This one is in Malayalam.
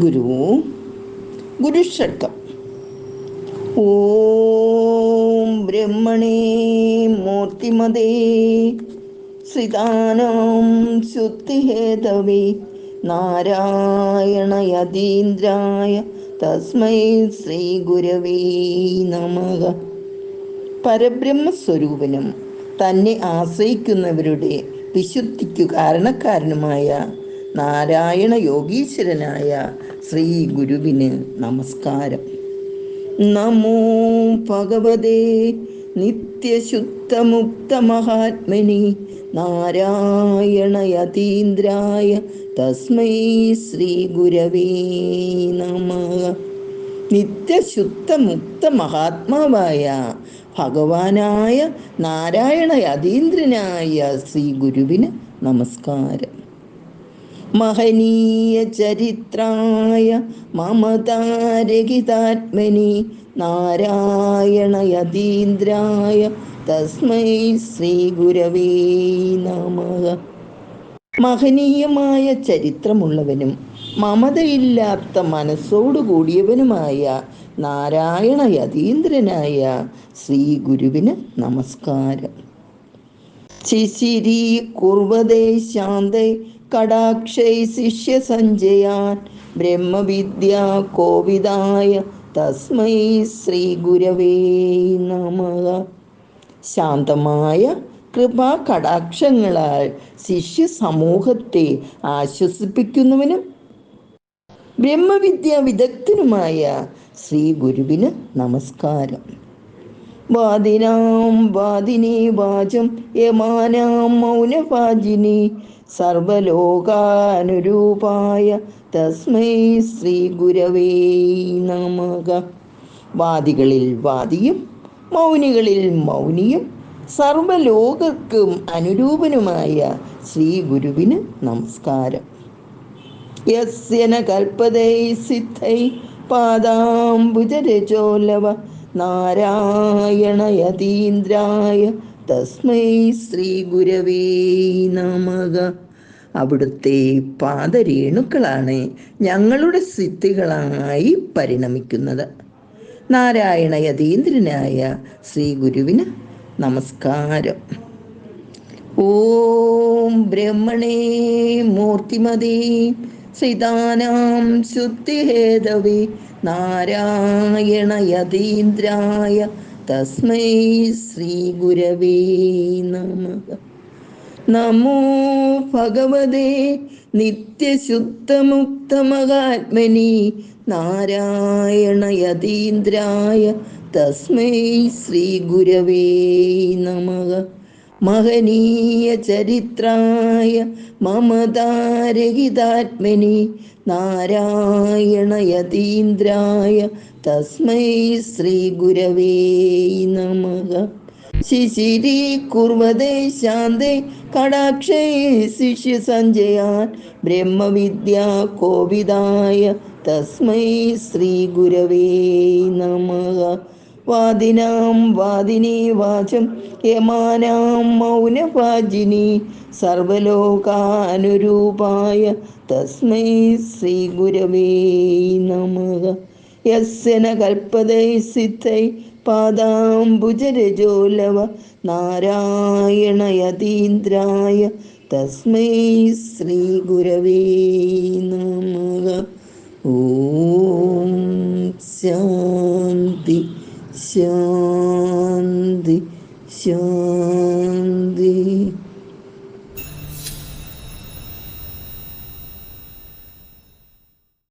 ഗുരു ഗുരുഷഡ്കം ഓം ബ്രഹ്മണേ മൂർത്തിമതേ ശ്രിതാനം ശുദ്ധിഹേതവേ നാരായണയതീന്ദ്രായ തസ്മൈ ശ്രീ ഗുരവേ നമ. പരബ്രഹ്മസ്വരൂപനും തന്നെ ആശ്രയിക്കുന്നവരുടെ വിശുദ്ധിക്കു കാരണക്കാരനുമായ നാരായണ യോഗീശ്വരനായ ശ്രീ ഗുരുവിന് നമസ്കാരം. നമോ ഭഗവതേ നിത്യശുദ്ധമുക്തമഹാത്മനി നാരായണയതീന്ദ്രായ തസ്മൈ ശ്രീ ഗുരവേ നമ. നിത്യശുദ്ധമുക്ത മഹാത്മാവായ ഭഗവാനായ നാരായണ യതീന്ദ്രനായ ശ്രീ ഗുരുവിന് നമസ്കാരം. മഹനീയ ചരിത്രായ മമതാരഹിതാത്മനി നാരായണയതീന്ദ്രായ തസ്മൈ ശ്രീ ഗുരവേ നമ. മഹനീയമായ ചരിത്രമുള്ളവനും മമതയില്ലാത്ത മനസ്സോടുകൂടിയവനുമായ നാരായണ യതീന്ദ്രനായ ശ്രീ ഗുരുവിന് നമസ്കാരം. ശിശിരി കുർവതേ ശാന്തേ കടാക്ഷൈ ശിഷ്യ സഞ്ജയാൻ ബ്രഹ്മവിദ്യ കോവിദായ തസ്മൈ ശ്രീ ഗുരവേ നമ. ശാന്തമായ കൃപാ കടാക്ഷങ്ങളാൽ ശിഷ്യ സമൂഹത്തെ ആശ്വസിപ്പിക്കുന്നവനും ബ്രഹ്മവിദ്യ വിദഗ്ധനുമായ ശ്രീ ഗുരുവിന് നമസ്കാരം. വാദിനാം വാദിനി വാചം യമാനാം മൗനവാജിനി സർവലോകാനുരൂപായ തസ്മൈ ശ്രീ ഗുരവേ നമക വാദികളിൽ വാദിയും മൗനികളിൽ മൗനിയും സർവലോകർക്കും അനുരൂപനുമായ ശ്രീ ഗുരുവിന് നമസ്കാരം. യസ്യന കൽപ്പതൈ സിദ്ധൈ പാദാംബുജരചോലവ നാരായണയതീന്ദ്രായ തസ്മൈ ശ്രീ ഗുരവേ നമക അവിടുത്തെ പാദരേണുക്കളാണ് ഞങ്ങളുടെ സിദ്ധികളായി പരിണമിക്കുന്നത്. നാരായണ യതീന്ദ്രനായ ശ്രീ ഗുരുവിന് നമസ്കാരം. ഓം ബ്രഹ്മണേ മൂർത്തിമതേ ശ്രീതാനാം ശുദ്ധിഹേതവേ നാരായണ യതീന്ദ്രായ തസ്മൈ ശ്രീ ഗുരവേ നമ. നമോ ഭഗവതേ നിത്യശുദ്ധമുക്തമഹാത്മനി നാരായണയതീന്ദ്രായ തസ്മൈ ശ്രീ ഗുരവേ നമ. മഹനീയ ചരിത്രായ മമതാരഹിതാത്മനി നാരായണയതീന്ദ്രായ തസ്മൈ ശ്രീ ഗുരവേ നമ. ശിശിരി കുർവതേ ശാന്തേ കടാക്ഷേ ശിഷ്യ സഞ്ജയാൻ ബ്രഹ്മവിദ്യ കോവിദായ തസ്മൈ ശ്രീ ഗുരവേ നമ. വാദിനാം വാദിനി വാചം യമാനാം മൗനവാജിനി സർവലോകാനുരൂപായ തസ്മൈ ശ്രീ ഗുരവേ നമ. യസ്യന കൽപ്പതൈ സിദ്ധൈ പാദാംബുജരജോലവ നാരായണയതീന്ദ്രായ തസ്മൈ ശ്രീ ഗുരവേ നമ. ഓം ശാന്തി ശാന്തി ശാന്തി.